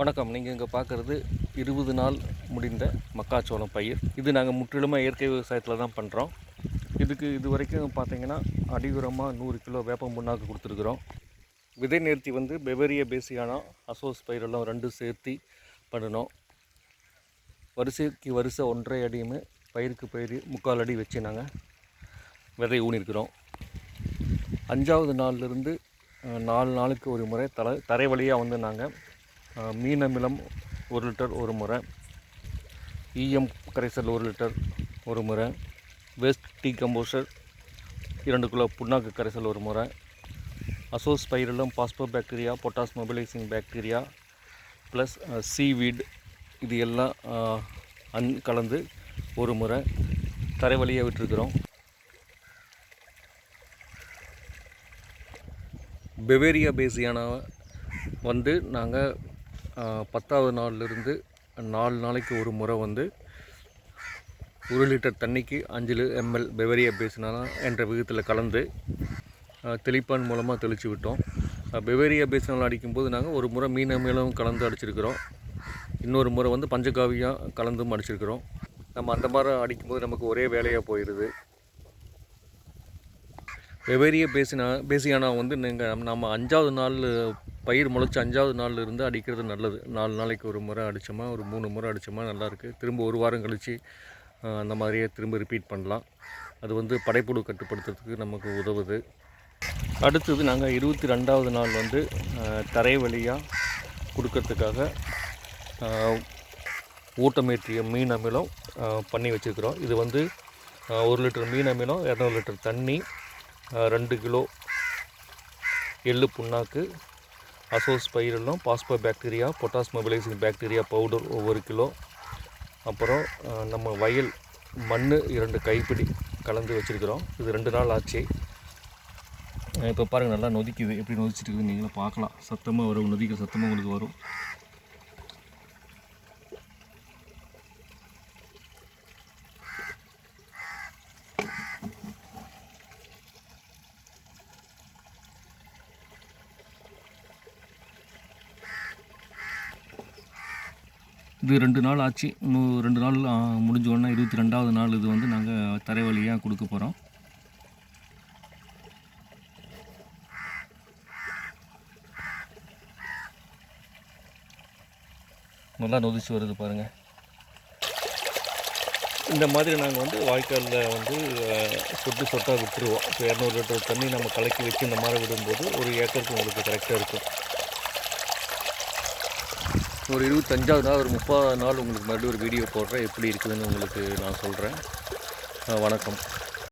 வணக்கம். நீங்கள் இங்கே பார்க்குறது இருபது நாள் முடிந்த மக்காச்சோளம் பயிர். இது நாங்கள் முற்றிலுமாக இயற்கை விவசாயத்தில் தான் பண்ணுறோம் இதுக்கு இது வரைக்கும் பார்த்தீங்கன்னா அடி நூறு கிலோ வேப்பம் புண்ணாக்கு கொடுத்துருக்குறோம். விதை நேர்த்தி வந்து பெவரிய பேசியானா அசோஸ் பயிரெல்லாம் ரெண்டும் சேர்த்து பண்ணினோம். வரிசைக்கு வரிசை ஒன்றரை அடியுமே பயிருக்கு பயிர் முக்கால் அடி வச்சு நாங்கள் விதை ஊனிருக்கிறோம். அஞ்சாவது நாள்லேருந்து நாலு நாளுக்கு ஒரு முறை தலை தரை வழியாக வந்து நாங்கள் மீன் அமிலம் ஒரு லிட்டர் ஒரு முறை. ஈஎம் கரைசல் ஒரு லிட்டர் ஒரு முறை. வேஸ்ட் டீ கம்போஸ்டர் இரண்டு கிலோ புண்ணாக்கு கரைசல் ஒரு முறை. அசோஸ் பயிரிலும் phospho bacteria potash mobilising bacteria plus seaweed இது எல்லாம் அன் கலந்து ஒரு முறை தரை வழியாக விட்டுருக்குறோம். பெவேரியா பேசியானாவை வந்து நாங்கள் பத்தாவது நாள்லேருந்து நாலு நாளைக்கு ஒரு முறை வந்து ஒரு லிட்டர் தண்ணிக்கு அஞ்சு எம்எல் பெவரியா பேசினா என்ற விகிதத்தில் கலந்து தெளிப்பான் மூலமாக தெளித்து விட்டோம். ஆ, பெவேரியா பேசினால் அடிக்கும்போது நாங்கள் ஒரு முறை மீன் மேலும் கலந்து அடிச்சிருக்கிறோம். இன்னொரு முறை வந்து பஞ்சகாவியாக கலந்தும் அடிச்சிருக்கிறோம். நம்ம அந்த மாதிரி அடிக்கும்போது நமக்கு ஒரே வேலையாக போயிடுது வெவ்வேறிய பேசினா பேசியானா வந்து நீங்கள் நம்ம அஞ்சாவது நாள் பயிர் முளைச்சி அஞ்சாவது நாள்ல இருந்து அடிக்கிறது நல்லது. நாலு நாளைக்கு ஒரு முறை அடித்தோமா ஒரு மூணு முறை அடித்தோமா நல்லாயிருக்கு திரும்ப ஒரு வாரம் கழித்து அந்த மாதிரியே திரும்ப ரிப்பீட் பண்ணலாம். அது வந்து படைப்புழு கட்டுப்படுத்துறதுக்கு நமக்கு உதவுது. அடுத்தது நாங்கள் இருபத்தி ரெண்டாவது நாள் வந்து தரை வழியாக கொடுக்கறதுக்காக ஊட்டமேற்றிய மீன் அமிலம் பண்ணி வச்சுருக்கிறோம். இது வந்து ஒரு லிட்டர் மீன் அமிலம் இரநூறு லிட்டர் தண்ணி ரெண்டு கிலோ எள்ளு புண்ணாக்கு அசோஸ் பயிரெல்லாம் phospho bacteria potash mobilising bacteria powder ஒவ்வொரு கிலோ. அப்புறம் நம்ம வயல் மண் இரண்டு கைப்பிடி கலந்து வச்சுருக்கிறோம். இது ரெண்டு நாள் ஆச்சு. இப்போ பாருங்கள் நல்லா நொதிக்குது. எப்படி நொதிச்சிட்டு இருக்குது நீங்களும் பார்க்கலாம். சத்தமாக வரும் நொதிக்கிற சத்தமாக உங்களுக்கு வரும். இது ரெண்டு நாள் ஆச்சு. இன்னும் ரெண்டு நாள் முடிஞ்ச உடனே இருபத்தி ரெண்டாவது நாள் இது வந்து நாங்கள் தரை வழியாக கொடுக்க போகிறோம் நல்லா நொதிச்சு வருது பாருங்கள் இந்த மாதிரி நாங்கள் வந்து வாய்க்காலில் வந்து சொட்டு சொட்டாக விட்டுருவோம். இப்போ இரநூறு லிட்டர் தண்ணி நம்ம கலக்கி வச்சு இந்த மாதிரி விடும்போது ஒரு ஏக்கருக்கு உங்களுக்கு கரெக்டாக இருக்கும். ஒரு இருபத்தஞ்சாவது நாள் ஒரு முப்பது நாள் உங்களுக்கு மறுபடியும் ஒரு வீடியோ போடுறேன். எப்படி இருக்குதுன்னு உங்களுக்கு நான் சொல்கிறேன் வணக்கம்.